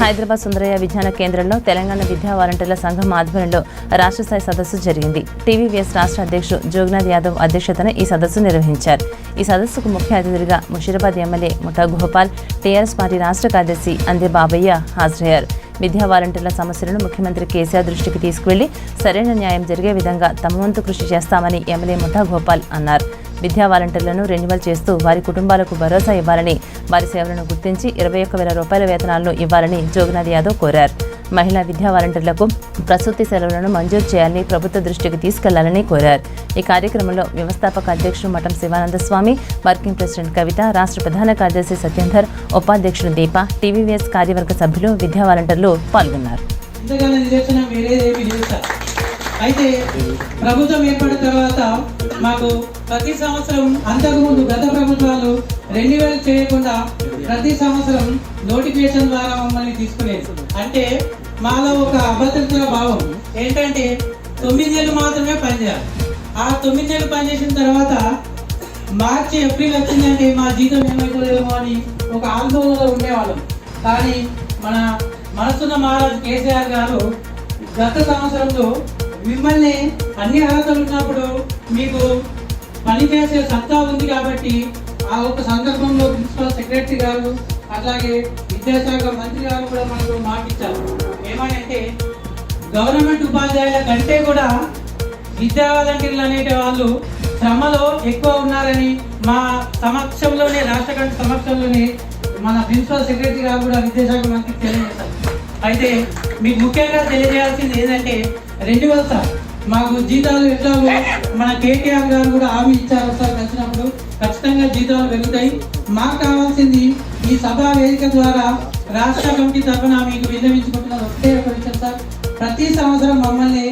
హైదరాబాద్ సుందరయ్య విజ్ఞాన కేంద్రంలో తెలంగాణ విద్యా వాలంటీర్ల సంఘం ఆధ్వర్యంలో రాష్ట్ర స్థాయి సదస్సు జరిగింది. టీవీవీఎస్ రాష్ట్ర అధ్యక్షుడు జోగినాథ్ యాదవ్ అధ్యక్షతన ఈ సదస్సు నిర్వహించారు. ఈ సదస్సుకు ముఖ్య అతిథులుగా ముషీరాబాద్ ఎమ్మెల్యే ముఠా గోపాల్ టీఆర్ఎస్ పార్టీ రాష్ట్ర కార్యదర్శి అందే బాబయ్య హాజరయ్యారు. విద్యా వాలంటీర్ల సమస్యలను ముఖ్యమంత్రి కేసీఆర్ దృష్టికి తీసుకువెళ్ళి సరైన న్యాయం జరిగే విధంగా తమ వంతు కృషి చేస్తామని ఎమ్మెల్యే ముఠా గోపాల్ అన్నారు. విద్యా వాలంటీర్లను రెన్యువల్ చేస్తూ వారి కుటుంబాలకు భరోసా ఇవ్వాలని వారి సేవలను గుర్తించి ఇరవై ఒక్క వేల రూపాయల వేతనాలను ఇవ్వాలని జోగినాథ్ యాదవ్ కోరారు. మహిళా విద్యా వాలంటీర్లకు ప్రసూతి సెలవులను మంజూరు చేయాలని ప్రభుత్వ దృష్టికి తీసుకెళ్ళాలని కోరారు. ఈ కార్యక్రమంలో వ్యవస్థాపక అధ్యక్షుడు మఠం శివానంద స్వామి వర్కింగ్ ప్రెసిడెంట్ కవిత రాష్ట్ర ప్రధాన కార్యదర్శి సత్యంధర్ ఉపాధ్యక్షుడు దీప టీవీవీఎస్ కార్యవర్గ సభ్యులు విద్యా వాలంటీర్లు పాల్గొన్నారు. అయితే ప్రభుత్వం ఏర్పడిన తర్వాత మాకు ప్రతి సంవత్సరం అంతకుముందు గత ప్రభుత్వాలు రెన్యువల్ చేయకుండా ప్రతి సంవత్సరం నోటిఫికేషన్ ద్వారా మమ్మల్ని తీసుకునేది. అంటే మాలో ఒక అభద్రత భావం. ఏంటంటే తొమ్మిది నెలలు మాత్రమే పనిచేయాలి. ఆ తొమ్మిది నెలలు పనిచేసిన తర్వాత మార్చి ఏప్రిల్ వచ్చిందంటే మా జీతం ఏమైపోలేమో అని ఒక ఆందోళనలో ఉండేవాళ్ళం. కానీ మన మనసున్న మహారాజు కేసీఆర్ గారు గత సంవత్సరంలో మిమ్మల్ని అన్ని అర్హతలు ఉన్నప్పుడు మీకు పనిచేసే సత్తా ఉంది కాబట్టి ఆ ఒక సందర్భంలో ప్రిన్సిపల్ సెక్రటరీ గారు అట్లాగే విద్యాశాఖ మంత్రి గారు కూడా మనకు మాటిచ్చారు ఏమని అంటే గవర్నమెంట్ ఉపాధ్యాయుల కంటే కూడా విద్యా వాలంటీర్లు అనే వాళ్ళు శ్రమలో ఎక్కువ ఉన్నారని మా సమక్షంలోనే రాష్ట్ర కమిటీ సమక్షంలోనే మన ప్రిన్సిపల్ సెక్రటరీ గారు కూడా విద్యాశాఖ మంత్రికి తెలియజేశారు. అయితే మీకు ముఖ్యంగా తెలియజేయాల్సింది ఏంటంటే రెండు వేల సార్ మాకు జీతాలు ఎట్లాగో మన కేటీఆర్ గారు కూడా హామీ ఇచ్చారు సార్ వచ్చినప్పుడు ఖచ్చితంగా జీతాలు పెరుగుతాయి. మాకు కావాల్సింది ఈ సభా వేదిక ద్వారా రాష్ట్ర కమిటీ తరఫున మీకు విన్నవించుకుంటున్నది ఒకటే ఒక విషయం సార్. ప్రతి సంవత్సరం మమ్మల్ని